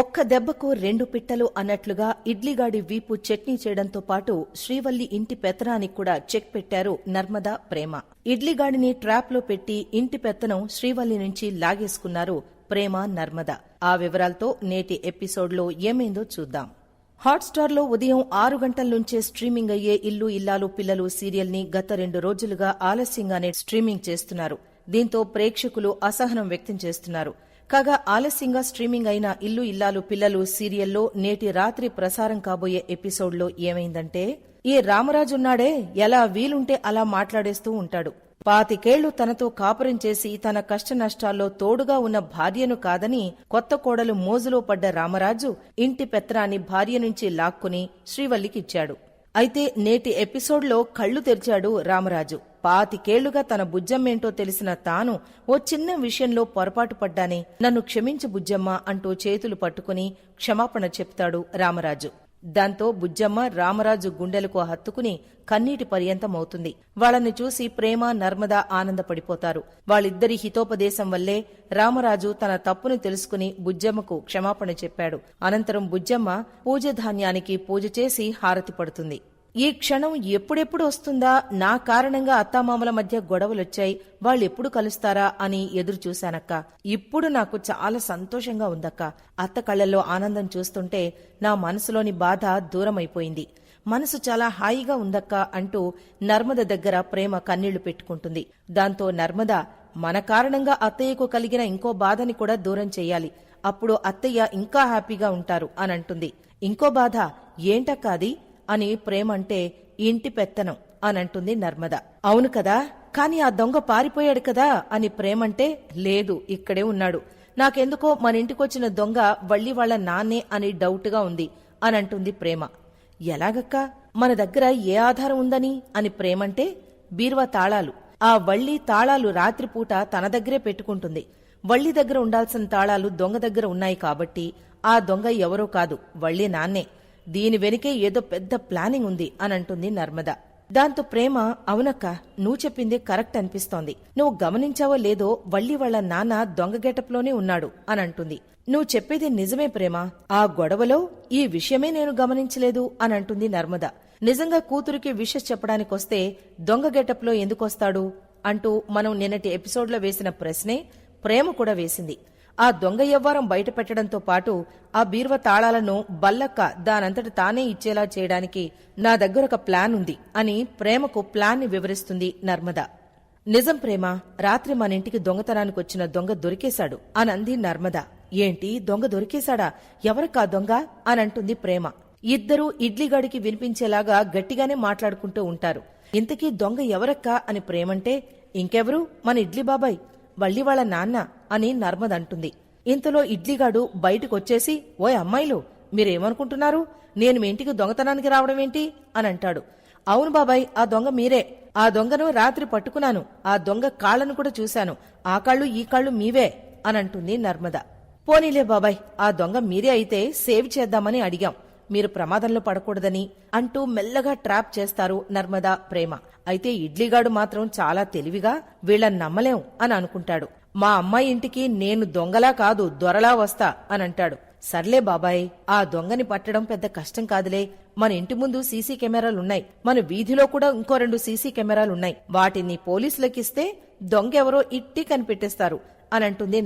ఒక్క దెబ్బకు రెండు పిట్టలు అన్నట్లుగా ఇడ్లీగాడి వీపు చట్నీ చేయడంతో పాటు శ్రీవల్లి ఇంటి పెత్తనానికి కూడా చెక్ పెట్టారు నర్మదా ప్రేమ. ఇడ్లీగాడిని ట్రాప్లో పెట్టి ఇంటి పెత్తనం శ్రీవల్లి నుంచి లాగేసుకున్నారు ప్రేమ నర్మద. ఆ వివరాలతో నేటి ఎపిసోడ్లో ఏమైందో చూద్దాం. హాట్స్టార్లో ఉదయం ఆరు గంటల నుంచే స్ట్రీమింగ్ అయ్యే ఇల్లు ఇల్లాలు పిల్లలు సీరియల్ని గత రెండు రోజులుగా ఆలస్యంగానే స్ట్రీమింగ్ చేస్తున్నారు. దీంతో ప్రేక్షకులు అసహనం వ్యక్తం చేస్తున్నారు. కాగా ఆలస్యంగా స్ట్రీమింగ్ అయిన ఇల్లు ఇల్లాలు పిల్లలు సీరియల్లో నేటి రాత్రి ప్రసారం కాబోయే ఎపిసోడ్లో ఏమైందంటే ఈ రామరాజున్నాడే ఎలా వీలుంటే అలా మాట్లాడేస్తూ ఉంటాడు. పాతికేళ్ళు తనతో కాపురం చేసి తన కష్టనష్టాల్లో తోడుగా ఉన్న భార్యను కాదని కొత్త కోడలు మోజులో పడ్డ రామరాజు ఇంటి పెత్తనాన్ని భార్య నుంచి లాక్కుని శ్రీవల్లికిచ్చాడు. అయితే నేటి ఎపిసోడ్లో కళ్ళు తెరిచాడు రామరాజు. పాతికేళ్ళుగా తన బుజ్జమ్మేంటో తెలిసిన తాను ఓ చిన్న విషయంలో పొరపాటు పడ్డానే నన్ను క్షమించు బుజ్జమ్మ అంటూ చేతులు పట్టుకుని క్షమాపణ చెప్తాడు రామరాజు. దాంతో బుజ్జమ్మ రామరాజు గుండెలకు హత్తుకుని కన్నీటి పర్యంతమవుతుంది. వాళ్ళని చూసి ప్రేమ నర్మద ఆనందపడిపోతారు. వాళ్ళిద్దరి హితోపదేశం వల్లే రామరాజు తన తప్పును తెలుసుకుని బుజ్జమ్మకు క్షమాపణ చెప్పాడు. అనంతరం బుజ్జమ్మ పూజ ధాన్యానికి పూజ చేసి హారతి పడుతుంది. ఈ క్షణం ఎప్పుడెప్పుడు వస్తుందా? నా కారణంగా అత్తామామల మధ్య గొడవలొచ్చాయి. వాళ్ళెప్పుడు కలుస్తారా అని ఎదురు చూశానక్క ఇప్పుడు నాకు చాలా సంతోషంగా ఉందక్క. అత్త కళ్ళల్లో ఆనందం చూస్తుంటే నా మనసులోని బాధ దూరమైపోయింది. మనసు చాలా హాయిగా ఉందక్క అంటూ నర్మద దగ్గర ప్రేమ కన్నీళ్ళు పెట్టుకుంటుంది. దాంతో నర్మద మన కారణంగా అత్తయ్యకు కలిగిన ఇంకో బాధని కూడా దూరం చేయాలి. అప్పుడు అత్తయ్య ఇంకా హ్యాపీగా ఉంటారు అని అంటుంది ఇంకో బాధ ఏంటక్క అది? అని ప్రేమంటే ఇంటి పెత్తనం అనంటుంది నర్మద. అవును కదా? కాని ఆ దొంగ పారిపోయాడు కదా అని ప్రేమంటే లేదు ఇక్కడే ఉన్నాడు. నాకెందుకో మన ఇంటికొచ్చిన దొంగ వళ్ళి వాళ్ళ నాన్నే అని డౌట్గా ఉంది అనంటుంది ప్రేమ. ఎలాగక్క? మన దగ్గర ఏ ఆధారం ఉందని? అని ప్రేమంటే బీరువా తాళాలు. ఆ వళ్ళి తాళాలు రాత్రిపూట తన దగ్గరే పెట్టుకుంటుంది. వళ్ళి దగ్గర ఉండాల్సిన తాళాలు దొంగ దగ్గర ఉన్నాయి కాబట్టి ఆ దొంగ ఎవరో కాదు వళ్ళి నాన్నే. దీని వెనుకే ఏదో పెద్ద ప్లానింగ్ ఉంది అని అంటుంది నర్మద. దాంతో ప్రేమ అవునక్క నువ్వు చెప్పింది కరెక్ట్ అనిపిస్తోంది. నువ్వు గమనించావో లేదో వల్లి వాళ్ళ నాన్న దొంగ గెటప్లోనే ఉన్నాడు అని అంటుంది. నువ్వు చెప్పేది నిజమే ప్రేమ ఆ గొడవలో ఈ విషయమే నేను గమనించలేదు అని అంటుంది నర్మద. నిజంగా కూతురికి విషస్ చెప్పడానికొస్తే దొంగ గెటప్లో ఎందుకొస్తాడు? అంటూ మనం నిన్నటి ఎపిసోడ్లో వేసిన ప్రశ్నే ప్రేమ కూడా వేసింది. ఆ దొంగ యవ్వారం బయట పెట్టడంతో పాటు ఆ బీర్వ తాళాలను బల్లక్క దానంతట తానే ఇచ్చేలా చేయడానికి నా దగ్గర ఒక ప్లాన్ ఉంది అని ప్రేమకు ప్లాన్ని వివరిస్తుంది నర్మద. నిజం ప్రేమ రాత్రి మన ఇంటికి దొంగతనానికి వచ్చిన దొంగ దొరికేశాడు అని అంది నర్మద. ఏంటి దొంగ దొరికేశాడా? ఎవరికా దొంగ? అని అంటుంది ప్రేమ. ఇద్దరూ ఇడ్లీగాడికి వినిపించేలాగా గట్టిగానే మాట్లాడుకుంటూ ఉంటారు. ఇంతకీ దొంగ ఎవరక్క అని ప్రేమంటే ఇంకెవరు? మన ఇడ్లీ బాబాయ్. వాళ్ళ నాన్న అని నర్మదంటుంది. ఇంతలో ఇడ్లీగాడు బయటకొచ్చేసి ఓయ్ అమ్మాయిలు మీరేమనుకుంటున్నారు? నేను మీ ఇంటికి దొంగతనానికి రావడం ఏంటి అని అంటాడు అవును బాబాయ్ ఆ దొంగ మీరే. ఆ దొంగను రాత్రి పట్టుకున్నాను. ఆ దొంగ కాళ్ళను కూడా చూశాను. ఆ కాళ్ళు ఈ కాళ్ళు మీవే అని అంటుంది నర్మద. పోనీలే బాబాయ్ ఆ దొంగ మీరే అయితే సేవ్ చేద్దామని అడిగాం. మీరు ప్రమాదంలో పడకూడదని అంటూ మెల్లగా ట్రాప్ చేస్తారు నర్మదా ప్రేమ. అయితే ఇడ్లీగాడు మాత్రం చాలా తెలివిగా వీళ్ళని నమ్మలేం అని అనుకుంటాడు. మా అమ్మాయి ఇంటికి నేను దొంగలా కాదు దొరలా వస్తా అని అంటాడు. సర్లే బాబాయ్ ఆ దొంగని పట్టడం పెద్ద కష్టం కాదులే. మన ఇంటి ముందు సీసీ కెమెరాలున్నాయి. మన వీధిలో కూడా ఇంకో రెండు సీసీ కెమెరాలున్నాయి. వాటిని పోలీసులకిస్తే దొంగెవరో ఇట్టి కనిపెట్టేస్తారు అని అంటుంది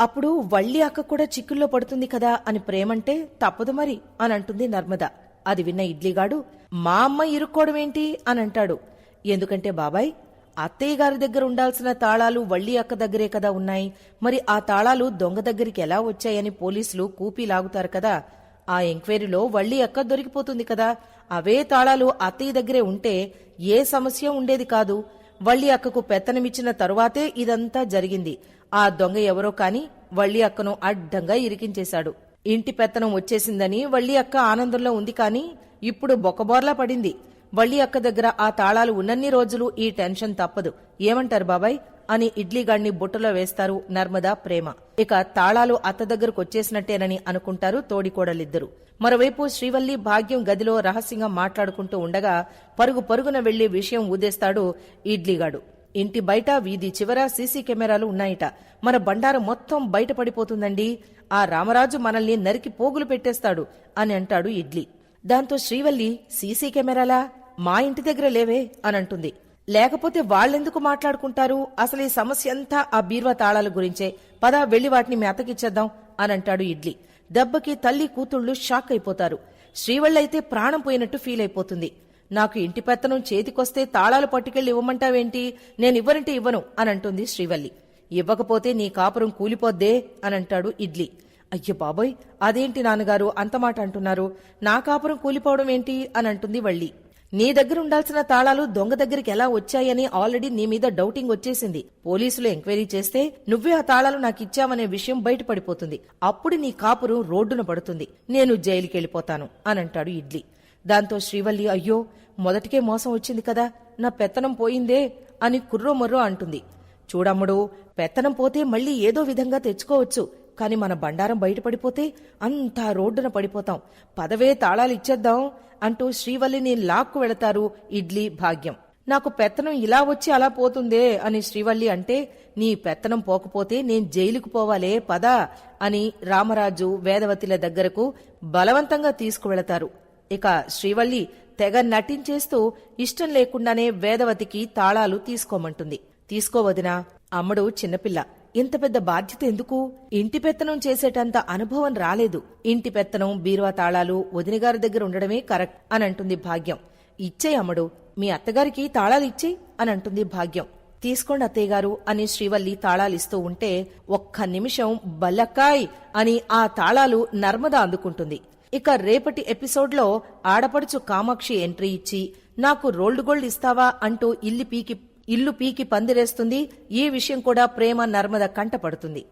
అప్పుడు వళ్ళి అక్క కూడా చిక్కుల్లో పడుతుంది కదా అని ప్రేమంటే తప్పదు మరి అని అంటుంది నర్మద. అది విన్న ఇడ్లీగాడు మా అమ్మ ఇరుక్కోవడమేంటి అని అంటాడు. ఎందుకంటే బాబాయ్ అత్తయ్య గారి దగ్గర ఉండాల్సిన తాళాలు వళ్ళి అక్క దగ్గరే కదా ఉన్నాయి. మరి ఆ తాళాలు దొంగ దగ్గరికి ఎలా వచ్చాయని పోలీసులు కూపీ లాగుతారు కదా. ఆ ఎంక్వైరీలో వళ్ళీ అక్క దొరికిపోతుంది కదా. అవే తాళాలు అత్తయ్య దగ్గరే ఉంటే ఏ సమస్య ఉండేది కాదు. వళ్ళీ అక్కకు పెత్తనమిచ్చిన తరువాతే ఇదంతా జరిగింది. ఆ దొంగ ఎవరో కాని వళ్ళీ అక్కను అడ్డంగా ఇరికించేశాడు. ఇంటి పెత్తనం వచ్చేసిందని వళ్ళీ అక్క ఆనందంలో ఉంది కాని ఇప్పుడు బొక్కబోర్లా పడింది. వళ్ళీ అక్క దగ్గర ఆ తాళాలు ఉన్నన్ని రోజులు ఈ టెన్షన్ తప్పదు. ఏమంటారు బాబాయ్? అని ఇడ్లీగాడిని బుట్టలో వేస్తారు నర్మదా ప్రేమ. ఇక తాళాలు అత్త దగ్గరకు వచ్చేసినట్టేనని అనుకుంటారు తోడికోడలిద్దరు. మరోవైపు శ్రీవల్లి భాగ్యం గదిలో రహస్యంగా మాట్లాడుకుంటూ ఉండగా పరుగు పరుగున వెళ్ళి విషయం ఊదేస్తాడు ఇడ్లీగాడు ఇంటి బయట వీధి చివర సీసీ కెమెరాలు ఉన్నాయిట. మన బండారం మొత్తం బయటపడిపోతుందండి. ఆ రామరాజు మనల్ని నరికి పోగులు పెట్టేస్తాడు అని అంటాడు ఇడ్లీ. దాంతో శ్రీవల్లి సీసీ కెమెరాలా? మా ఇంటి దగ్గర లేవే అని అంటుంది. లేకపోతే వాళ్ళెందుకు మాట్లాడుకుంటారు? అసలు ఈ సమస్య అంతా ఆ బీర్వా తాళాల గురించే. పదా వెళ్ళి వాటిని మెతకిచ్చేద్దాం అని అంటాడు ఇడ్లీ. దెబ్బకి తల్లి కూతుళ్ళు షాక్ అయిపోతారు. శ్రీవళ్ళైతే ప్రాణం పోయినట్టు ఫీల్ అయిపోతుంది నాకు ఇంటి పెత్తనం చేతికొస్తే తాళాలు పట్టుకెళ్ళి ఇవ్వమంటావేంటి? నేనివ్వనంటే ఇవ్వను అని అంటుంది శ్రీవల్లి. ఇవ్వకపోతే నీ కాపురం కూలిపోద్దే అని అంటాడు ఇడ్లీ. అయ్యో బాబోయ్ అదేంటి నాన్నగారు అంతమాట అంటున్నారు? నా కాపురం కూలిపోవడం ఏంటి? అని అంటుంది వల్లి. నీ దగ్గర ఉండాల్సిన తాళాలు దొంగ దగ్గరికి ఎలా వచ్చాయని ఆల్రెడీ నీ మీద డౌటింగ్ వచ్చేసింది. పోలీసులు ఎంక్వైరీ చేస్తే నువ్వే ఆ తాళాలు నాకు ఇచ్చావనే విషయం బయటపడిపోతుంది. అప్పుడు నీ కాపురం రోడ్డున పడుతుంది. నేను జైలుకెళ్ళిపోతాను అనంటాడు ఇడ్లీ. దాంతో శ్రీవల్లి అయ్యో మొదటికే మోసం వచ్చింది కదా నా పెత్తనం పోయిందే అని కుర్రో మొర్రో అంటుంది. చూడమ్ముడు పెత్తనం పోతే మళ్ళీ ఏదో విధంగా తెచ్చుకోవచ్చు కాని మన బండారం బయటపడిపోతే అంతా రోడ్డున పడిపోతాం. పదవే తాళాలు ఇచ్చేద్దాం అంటూ శ్రీవల్లిని లాక్కు వెళతారు ఇడ్లీ భాగ్యం. నాకు పెత్తనం ఇలా వచ్చి అలా పోతుందే అని శ్రీవల్లి అంటే నీ పెత్తనం పోకపోతే నేను జైలుకు పోవాలే పదా అని రామరాజు వేదవతిల దగ్గరకు బలవంతంగా తీసుకువెళతారు. ఇక శ్రీవల్లి తెగ నటించేస్తూ ఇష్టం లేకుండానే వేదవతికి తాళాలు తీసుకోమంటుంది. తీసుకోవదినా అమ్మడు చిన్నపిల్ల. ఇంత పెద్ద బాధ్యత ఎందుకు? ఇంటి పెత్తనం చేసేటంత అనుభవం రాలేదు. ఇంటి పెత్తనం బీరువా తాళాలు వదినగారి దగ్గర ఉండడమే కరెక్ట్ అనంటుంది భాగ్యం. ఇచ్చే అమ్మడు మీ అత్తగారికి తాళాలు ఇచ్చేయ్ అనంటుంది భాగ్యం. తీసుకోండి అత్తయ్య గారు అని శ్రీవల్లి తాళాలిస్తూ ఉంటే ఒక్క నిమిషం బల్లకాయ్ అని ఆ తాళాలు నర్మద అందుకుంటుంది. ఇక రేపటి ఎపిసోడ్లో ఆడపడుచు కామాక్షి ఎంట్రీ ఇచ్చి నాకు రోల్డ్ గోల్డ్ ఇస్తావా అంటూ ఇల్లు పీకి ఇల్లు పీకి పందిరేస్తుంది ఈ విషయం కూడా ప్రేమ నర్మద కంటపడుతుంది.